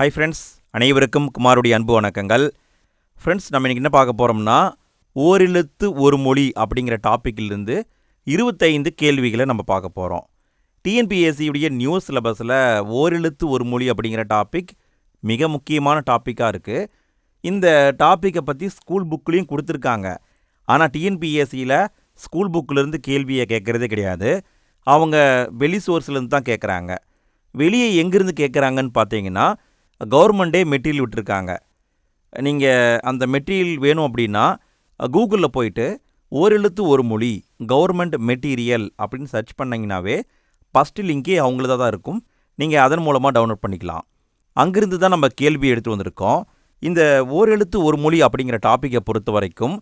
Hi friends அனைவருக்கும் குமாருடைய அன்பு வணக்கங்கள். ஃப்ரெண்ட்ஸ் நம்ம இன்றைக்கி என்ன பார்க்க போகிறோம்னா ஓரெழுத்து ஒரு மொழி அப்படிங்கிற டாப்பிக்கிலிருந்து இருபத்தைந்து கேள்விகளை நம்ம பார்க்க போகிறோம் டிஎன்பிஎஸ்சியுடைய நியூஸ் சிலபஸில் ஓரெழுத்து ஒரு மொழி அப்படிங்கிற டாபிக் மிக முக்கியமான டாப்பிக்காக இருக்குது இந்த டாப்பிக்கை பற்றி ஸ்கூல் புக்லேயும் கொடுத்துருக்காங்க. ஆனால் டிஎன்பிஎஸ்சியில் ஸ்கூல் புக்கிலேருந்து கேள்வியை கேட்குறதே கிடையாது. அவங்க வெளி சோர்ஸ்லேருந்து தான் கேட்குறாங்க. வெளியே எங்கேருந்து கேட்குறாங்கன்னு பார்த்தீங்கன்னா கவர்மெண்ட்டே மெட்டீரியல் விட்டுருக்காங்க. நீங்கள் அந்த மெட்டீரியல் வேணும் அப்படின்னா கூகுளில் போயிட்டு ஓரெழுத்து ஒரு மொழி கவர்மெண்ட் மெட்டீரியல் அப்படின்னு சர்ச் பண்ணிங்கனாவே ஃபஸ்ட்டு லிங்கே அவங்களதாக தான் இருக்கும். நீங்கள் அதன் மூலமாக டவுன்லோட் பண்ணிக்கலாம். அங்கிருந்து தான் நம்ம கேள்வி எடுத்து வந்திருக்கோம். இந்த ஓரெழுத்து ஒரு மொழி அப்படிங்கிற டாப்பிக்கை பொறுத்த வரைக்கும்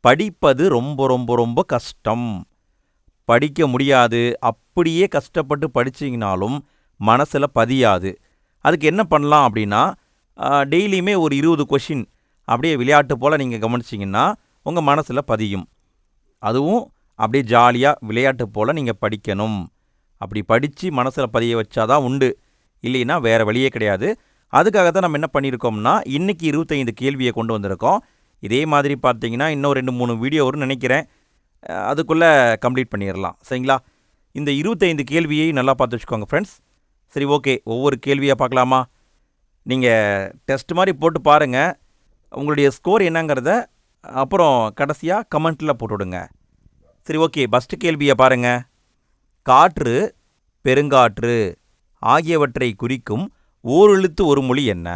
படிப்பது ரொம்ப ரொம்ப ரொம்ப கஷ்டம். படிக்க முடியாது. அப்படியே கஷ்டப்பட்டு படிச்சிங்கனாலும் மனசில் பதியாது. அதுக்கு என்ன பண்ணலாம் அப்படின்னா டெய்லியுமே ஒரு இருபது கொஷின் அப்படியே விளையாட்டு போல் நீங்கள் கவனிச்சிங்கன்னா உங்கள் மனசில் பதியும். அதுவும் அப்படியே ஜாலியாக விளையாட்டு போல் நீங்கள் படிக்கணும். அப்படி படித்து மனசில் பதிய வச்சாதான் உண்டு. இல்லைன்னா வேறு வழியே கிடையாது. அதுக்காக தான் நம்ம என்ன பண்ணியிருக்கோம்னா இன்றைக்கி இருபத்தைந்து கேள்வியை கொண்டு வந்திருக்கோம். இதே மாதிரி பார்த்தீங்கன்னா இன்னும் ரெண்டு மூணு வீடியோ வரும்னு நினைக்கிறேன். அதுக்குள்ளே கம்ப்ளீட் பண்ணிடலாம். சரிங்களா? இந்த இருபத்தைந்து கேள்வியை நல்லா பார்த்து வச்சுக்கோங்க ஃப்ரெண்ட்ஸ் சரி ஓகே. ஒவ்வொரு கேள்வியாக பார்க்கலாமா? நீங்கள் டெஸ்ட் மாதிரி போட்டு பாருங்கள் உங்களுடைய ஸ்கோர் என்னங்கிறத அப்புறம் கடைசியாக கமெண்ட்டில் போட்டுவிடுங்க சரி ஓகே. ஃபஸ்ட்டு கேள்வியை பாருங்கள் காற்று பெருங்காற்று ஆகியவற்றை குறிக்கும் ஓரெழுத்து ஒரு மொழி என்ன?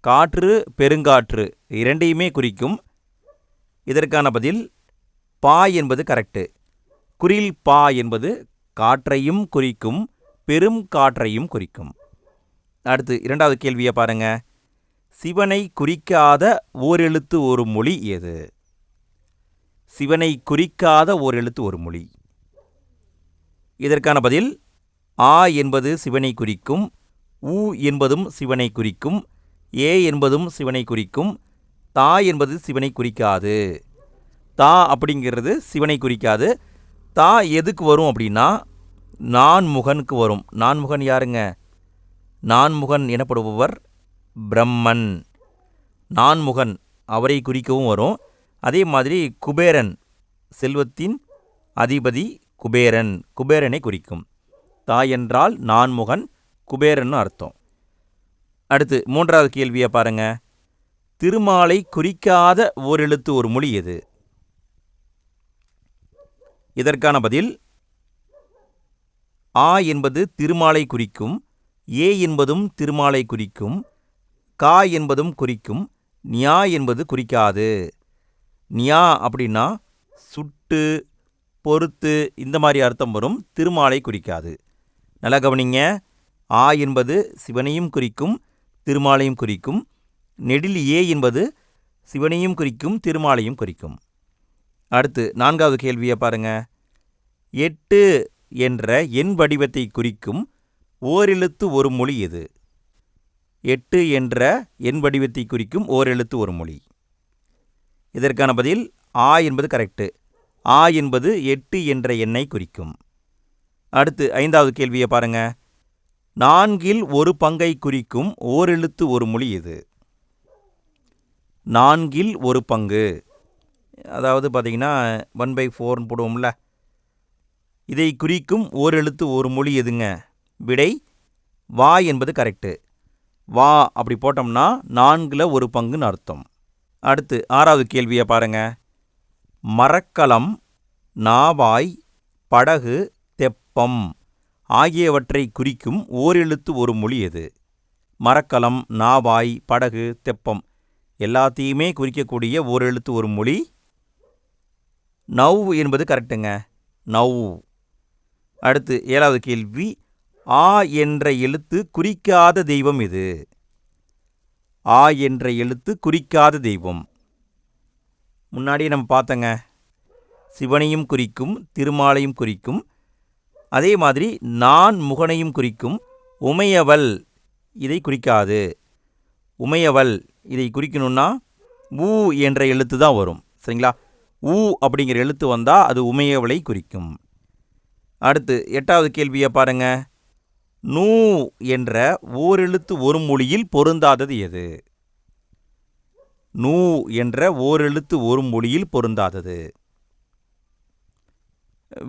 காற்று பெருங்காற்று இரண்டையுமே குறிக்கும். இதற்கான பதில் பா என்பது கரெக்டு குறில் பா என்பது காற்றையும் குறிக்கும். பெரும் காற்றையும் குறிக்கும். அடுத்து இரண்டாவது கேள்வியை பாருங்க. சிவனை குறிக்காத ஓரெழுத்து ஒரு மொழி எது சிவனை குறிக்காத ஓரெழுத்து ஒரு மொழி. இதற்கான பதில் ஆ என்பது சிவனை குறிக்கும் உ என்பதும் சிவனை குறிக்கும் ஏ என்பதும் சிவனை குறிக்கும் தா என்பது சிவனை குறிக்காது. தா அப்படிங்கிறது சிவனை குறிக்காது. தா எதுக்கு வரும் அப்படின்னா நான்முகனுக்கு வரும். நான்முகன் யாருங்க? நான்முகன் எனப்படுபவர் பிரம்மன். நான்முகன் அவரை குறிக்கவும் வரும். அதே மாதிரி குபேரன் செல்வத்தின் அதிபதி குபேரன் குபேரனை குறிக்கும். தாய் என்றால் நான்முகன் குபேரன் அர்த்தம். அடுத்து மூன்றாவது கேள்வியை பாருங்க. திருமாலை குறிக்காத ஓரெழுத்து ஒரு மொழி எது? இதற்கான பதில் ஆ என்பது திருமாலை குறிக்கும் ஏ என்பதும் திருமாலை குறிக்கும் கா என்பதும் குறிக்கும் நியா என்பது குறிக்காது. நியா அப்படின்னா சுட்டு பொறுத்து இந்த மாதிரி அர்த்தம் வரும் திருமாலை குறிக்காது. நல்லா கவனிங்க. ஆ என்பது சிவனையும் குறிக்கும் திருமாலையும் குறிக்கும் நெடில் ஏ என்பது சிவனையும் குறிக்கும் திருமாலையும் குறிக்கும். அடுத்து நான்காவது கேள்வியை பாருங்க. எட்டு என்ற எண் வடிவத்தை குறிக்கும் ஓரெழுத்து ஒரு மொழி இது எட்டு என்ற எண் வடிவத்தை குறிக்கும் ஓரெழுத்து ஒரு மொழி. இதற்கான பதில் ஆ என்பது கரெக்டு ஆ என்பது எட்டு என்ற எண்ணை குறிக்கும். அடுத்து ஐந்தாவது கேள்வியை பாருங்க. நான்கில் ஒரு பங்கை குறிக்கும் ஓரெழுத்து ஒரு மொழி இது நான்கில் ஒரு பங்கு. அதாவது பார்த்தீங்கன்னா ஒன் பை ஃபோர்னு போடுவோம்ல. இதை குறிக்கும் ஓரெழுத்து ஒரு மொழி எதுங்க? விடை வா என்பது கரெக்டு வா அப்படி போட்டோம்னா நான்கில் ஒரு பங்குன்னு அர்த்தம். அடுத்து ஆறாவது கேள்வியை பாருங்க. மரக்கலம் நாவாய் படகு தெப்பம் ஆகியவற்றை குறிக்கும் ஓரெழுத்து ஒரு மொழி எது? மரக்கலம் நாவாய் படகு தெப்பம் எல்லாத்தையுமே குறிக்கக்கூடிய ஓரெழுத்து ஒரு மொழி. நவ் என்பது கரெக்டுங்க நவ் அடுத்து ஏழாவது கேள்வி ஆ என்ற எழுத்து குறிக்காத தெய்வம் இது ஆ என்ற எழுத்து குறிக்காத தெய்வம். முன்னாடியே நம்ம பார்த்தங்க. சிவனையும் குறிக்கும் திருமாலையும் குறிக்கும். அதே மாதிரி நான் முகனையும் குறிக்கும் உமையவள் இதை குறிக்காது. உமையவள் இதை குறிக்கணும்னா ஊ என்ற எழுத்து தான் வரும். சரிங்களா? ஊ அப்படிங்கிற எழுத்து வந்தால் அது உமையவளை குறிக்கும். அடுத்து எட்டாவது கேள்வியை பாருங்க. நூ என்ற ஓரெழுத்து ஒரு மொழியில் பொருந்தாதது எது? நூ என்ற ஓரெழுத்து ஒரு மொழியில் பொருந்தாதது.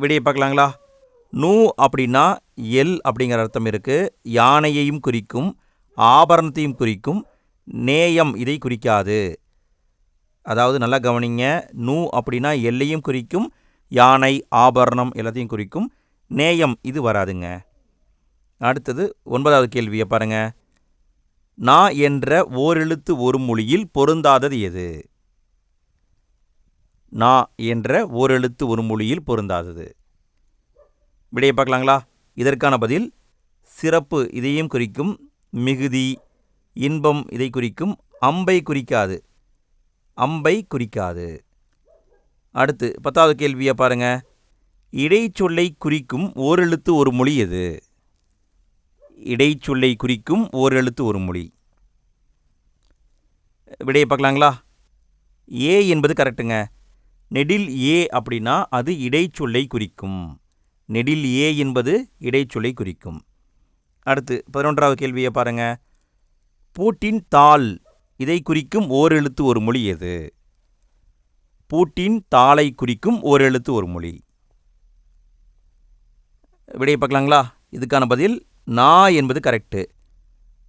விடையை பார்க்கலாங்களா? நூ அப்படின்னா எல் அப்படிங்கிற அர்த்தம் இருக்குது யானையையும் குறிக்கும் ஆபரணத்தையும் குறிக்கும் நேயம் இதை குறிக்காது. அதாவது நல்லா கவனிங்க. நூ அப்படின்னா எல்லையும் குறிக்கும் யானை ஆபரணம் எல்லாத்தையும் குறிக்கும் நேயம் இது வராதுங்க. அடுத்தது ஒன்பதாவது கேள்வியை பாருங்க. நா என்ற ஓரெழுத்து ஒரு மொழியில் பொருந்தாதது எது? நா என்ற ஓரெழுத்து ஒரு மொழியில் பொருந்தாதது. விடையை பார்க்கலாங்களா? இதற்கான பதில் சிறப்பு இதையும் குறிக்கும் மிகுதி இன்பம் இதை குறிக்கும் அம்பை குறிக்காது. அம்பை குறிக்காது. அடுத்து பத்தாவது கேள்வியை பாருங்கள் இடைச்சொல்லை குறிக்கும் ஓரெழுத்து ஒரு மொழி எது? இடைச்சொல்லை குறிக்கும் ஓரெழுத்து ஒரு மொழி. விடையை பார்க்கலாங்களா? ஏ என்பது கரெக்டுங்க. நெடில் ஏ அப்படின்னா அது இடைச்சொல்லை குறிக்கும். நெடில் ஏ என்பது இடைச்சொல்லை குறிக்கும். அடுத்து பதினொன்றாவது கேள்வியை பாருங்க. பூட்டின் தாள் இதை குறிக்கும் ஓரெழுத்து ஒரு மொழி எது? பூட்டின் தாளை குறிக்கும் ஓரெழுத்து ஒரு மொழி. விடையை பார்க்கலாங்களா? இதுக்கான பதில் நா என்பது கரெக்டு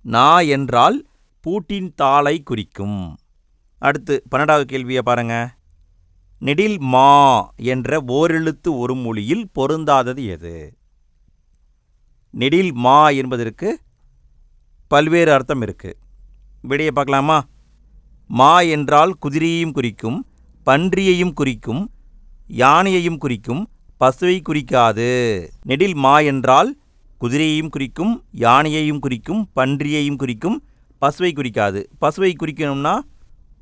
நா என்றால் பூட்டின் தாளை குறிக்கும். அடுத்து பன்னெண்டாவது கேள்வியை பாருங்க. நெடில் மா என்ற ஓரெழுத்து ஒரு மொழியில் பொருந்தாதது எது? நெடில் மா என்பதற்கு பல்வேறு அர்த்தம் இருக்கு. விடையை பார்க்கலாமா? மா என்றால் குதிரையையும் குறிக்கும் பன்றியையும் குறிக்கும் யானையையும் குறிக்கும் பசுவை குறிக்காது. நெடில் மா என்றால் குதிரையையும் குறிக்கும் யானையையும் குறிக்கும் பன்றியையும் குறிக்கும். பசுவை குறிக்காது. பசுவை குறிக்கணும்னா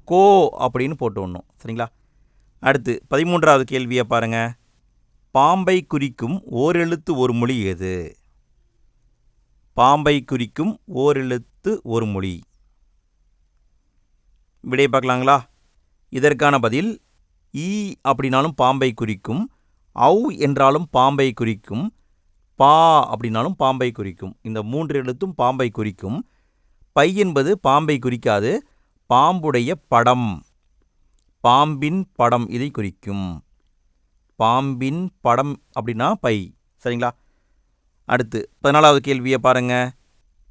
கோ அப்படின்னு போட்டு விடணும் சரிங்களா? அடுத்து பதிமூன்றாவது கேள்வியை பாருங்க. பாம்பை குறிக்கும் ஓரெழுத்து ஒரு மொழி எது? பாம்பை குறிக்கும் ஓரெழுத்து ஒரு மொழி. விடை பார்க்கலாங்களா? இதற்கான பதில் ஈ அப்படின்னாலும் பாம்பை குறிக்கும் அவு என்றாலும் பாம்பை குறிக்கும் பா அப்படின்னாலும் பாம்பை குறிக்கும். இந்த மூன்று எழுத்தும் பாம்பை குறிக்கும். பை என்பது பாம்பை குறிக்காது பாம்புடைய படம். பாம்பின் படம் இதை குறிக்கும். பாம்பின் படம் அப்படின்னா பை. சரிங்களா? அடுத்து பதினாலாவது கேள்வியை பாருங்க.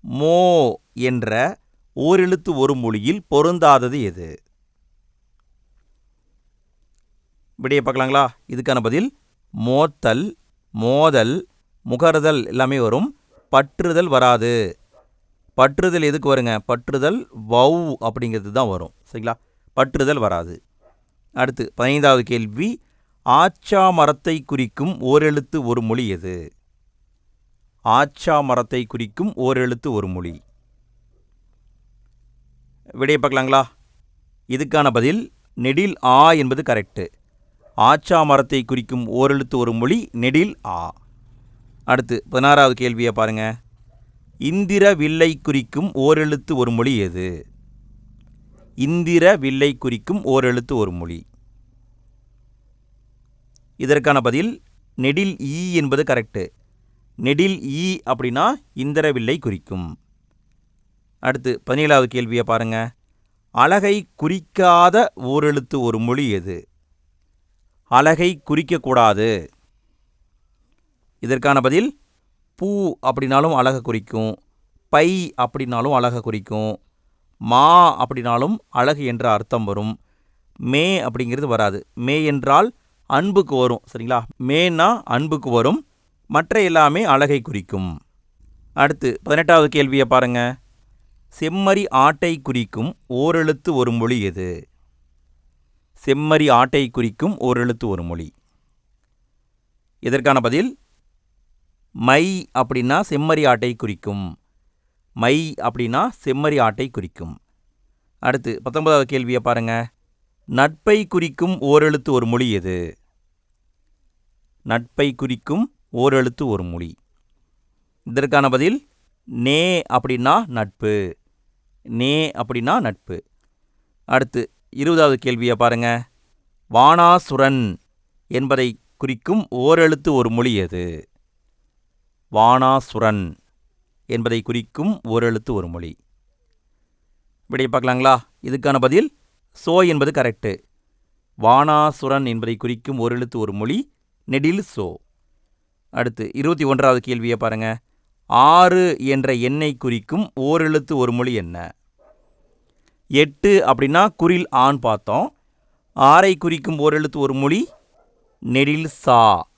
மோ என்ற ஓரெழுத்து ஒரு மொழியில் பொருந்தாதது எது? விடிய பார்க்கலாங்களா? இதுக்கான பதில் மோத்தல் மோதல் முகர்தல் எல்லாமே வரும். பற்றுதல் வராது. பற்றுதல் எதுக்கு வருங்க? பற்றுதல் வவ் அப்படிங்கிறது தான் வரும். சரிங்களா? பற்றுதல் வராது. அடுத்து பதினைந்தாவது கேள்வி. ஆச்சா மரத்தை குறிக்கும் ஓரெழுத்து ஒரு மொழி எது? ஆச்சா மரத்தை குறிக்கும் ஓரெழுத்து ஒரு மொழி. விடையை பார்க்கலாங்களா? இதுக்கான பதில் நெடில் ஆ என்பது கரெக்டு ஆச்சா மரத்தை குறிக்கும் ஓரெழுத்து ஒரு மொழி நெடில் ஆ. அடுத்து பதினாறாவது கேள்வியை பாருங்க. இந்திர வில்லை குறிக்கும் ஓரெழுத்து ஒரு மொழி எது? இந்திர வில்லை குறிக்கும் ஓரெழுத்து ஒரு மொழி. இதற்கான பதில் நெடில் ஈ என்பது கரெக்டு நெடில் ஈ அப்படின்னா இந்திர வில்லை குறிக்கும். அடுத்து பதினேழாவது கேள்வியை பாருங்க. அழகை குறிக்காத ஓரெழுத்து ஒரு மொழி எது? அழகை குறிக்கக்கூடாது. இதற்கான பதில் பூ அப்படின்னாலும் அழகை குறிக்கும் பை அப்படின்னாலும் அழகை குறிக்கும் மா அப்படின்னாலும் அழகு என்ற அர்த்தம் வரும். மே அப்படிங்கிறது வராது. மே என்றால் அன்புக்கு வரும் சரிங்களா? மேனா அன்புக்கு வரும் மற்ற எல்லாமே அழகை குறிக்கும். அடுத்து பதினெட்டாவது கேள்வியை பாருங்க. செம்மறி ஆட்டை குறிக்கும் ஓரெழுத்து ஒரு மொழி எது? செம்மறி ஆட்டை குறிக்கும் ஓரெழுத்து ஒரு மொழி. இதற்கான பதில் மை அப்படின்னா செம்மறி ஆட்டை குறிக்கும். மை அப்படின்னா செம்மறி ஆட்டை குறிக்கும். அடுத்து பத்தொன்பதாவது கேள்வியை பாருங்க. நட்பை குறிக்கும் ஓரெழுத்து ஒரு மொழி எது? நட்பை குறிக்கும் ஓரெழுத்து ஒரு மொழி. இதற்கான பதில் நே அப்படின்னா நட்பு. நே அப்படின்னா நட்பு. அடுத்து இருபதாவது கேள்வியை பாருங்க. வானாசுரன் என்பதை குறிக்கும் ஓரெழுத்து ஒரு மொழி எது? வானாசுரன் என்பதை குறிக்கும் ஓரெழுத்து ஒரு மொழி. இப்படி பார்க்கலாங்களா? இதுக்கான பதில் சோ என்பது கரெக்டு வானாசுரன் என்பதை குறிக்கும் ஓரெழுத்து ஒரு மொழி நெடில் சோ. அடுத்து இருபத்தி ஒன்றாவது கேள்வியை பாருங்க. ஆறு என்ற எண்ணை குறிக்கும் ஓரெழுத்து ஒரு மொழி என்ன? எட்டு அப்படின்னா குரில் ஆண் பார்த்தோம். ஆறை குறிக்கும் ஓர் எழுத்து ஒரு மொழி நெடில் சா.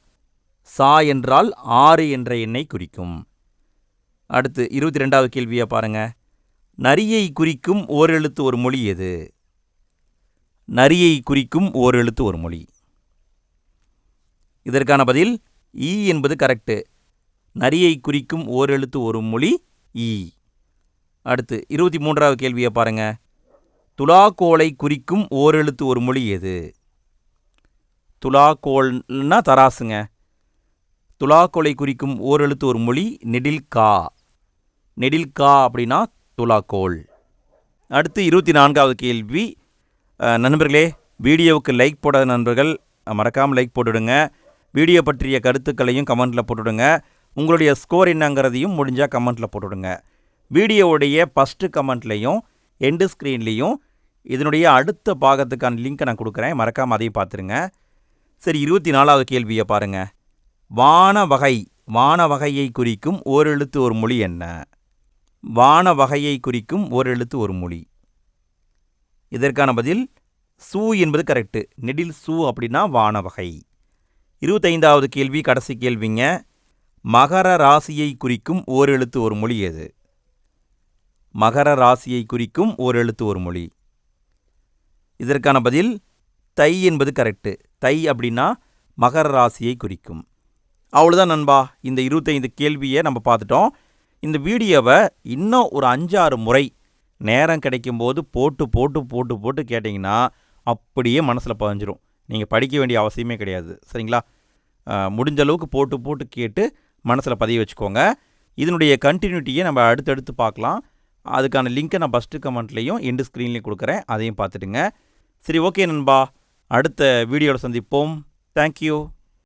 சா என்றால் ஆறு என்ற எண்ணை குறிக்கும். அடுத்து இருபத்தி ரெண்டாவது கேள்வியை பாருங்கள் நரியை குறிக்கும் ஓரெழுத்து ஒரு மொழி எது? நரியை குறிக்கும் ஓரெழுத்து ஒரு மொழி. இதற்கான பதில் ஈ என்பது கரெக்டு நரியை குறிக்கும் ஓரெழுத்து ஒரு மொழி ஈ. அடுத்து இருபத்தி மூன்றாவது கேள்வியை பாருங்கள் துலாக்கோளை குறிக்கும் ஓரெழுத்து ஒரு மொழி எது? துலாக்கோள்னா தராசுங்க. துலாக்கோளை குறிக்கும் ஓரெழுத்து ஒரு மொழி நெடில் கா நெடில் கா அப்படின்னா துலாக்கோள் அடுத்து இருபத்தி நான்காவது கேள்வி நண்பர்களே வீடியோவுக்கு லைக் போடாத நண்பர்கள் மறக்காமல் லைக் போட்டுடுங்க. வீடியோ பற்றிய கருத்துக்களையும் கமெண்ட்டில் போட்டுடுங்க. உங்களுடைய ஸ்கோர் என்னங்கிறதையும் முடிஞ்சால் கமெண்ட்டில் போட்டுவிடுங்க வீடியோவுடைய ஃபஸ்ட்டு கமெண்ட்லேயும் எண்டு ஸ்க்ரீன்லேயும் இதனுடைய அடுத்த பாகத்துக்கான லிங்க்கை நான் கொடுக்குறேன். மறக்காமல் அதையும் பார்த்துருங்க. சரி இருபத்தி நாலாவது கேள்வியை பாருங்க. வான வகை வான வகையை குறிக்கும் ஓரெழுத்து ஒரு மொழி என்ன? வான வகையை குறிக்கும் ஓரெழுத்து ஒரு மொழி. இதற்கான பதில் சூ என்பது கரெக்டு நெடில் சூ அப்படின்னா வான வகை. இருபத்தைந்தாவது கேள்வி கடைசி கேள்விங்க. மகர ராசியை குறிக்கும் ஓரெழுத்து ஒரு மொழி எது? மகர ராசியை குறிக்கும் ஓரெழுத்து ஒரு மொழி. இதற்கான பதில் தை என்பது கரெக்டு தை அப்படின்னா மகர ராசியை குறிக்கும். அவ்வளோதான் நண்பா. இந்த இருபத்தைந்து கேள்வியை நம்ம பார்த்துட்டோம். இந்த வீடியோவை இன்னும் ஒரு அஞ்சாறு முறை நேரம் கிடைக்கும்போது போட்டு போட்டு போட்டு போட்டு கேட்டிங்கன்னா அப்படியே மனசில் பதிஞ்சிரும். நீங்கள் படிக்க வேண்டிய அவசியமே கிடையாது. சரிங்களா? முடிஞ்ச அளவுக்கு போட்டு போட்டு கேட்டு மனசில் பதிய வச்சுக்கோங்க. இதனுடைய கண்டினியூட்டியை நம்ம அடுத்தடுத்து பார்க்கலாம். அதுக்கான லிங்க்கை நான் ஃபஸ்ட்டு கமெண்ட்லேயும் எண்டு ஸ்க்ரீன்லேயும் கொடுக்குறேன். அதையும் பார்த்துடுங்க. சரி ஓகே நண்பா. அடுத்த வீடியோவில் சந்திப்போம். தேங்க்யூ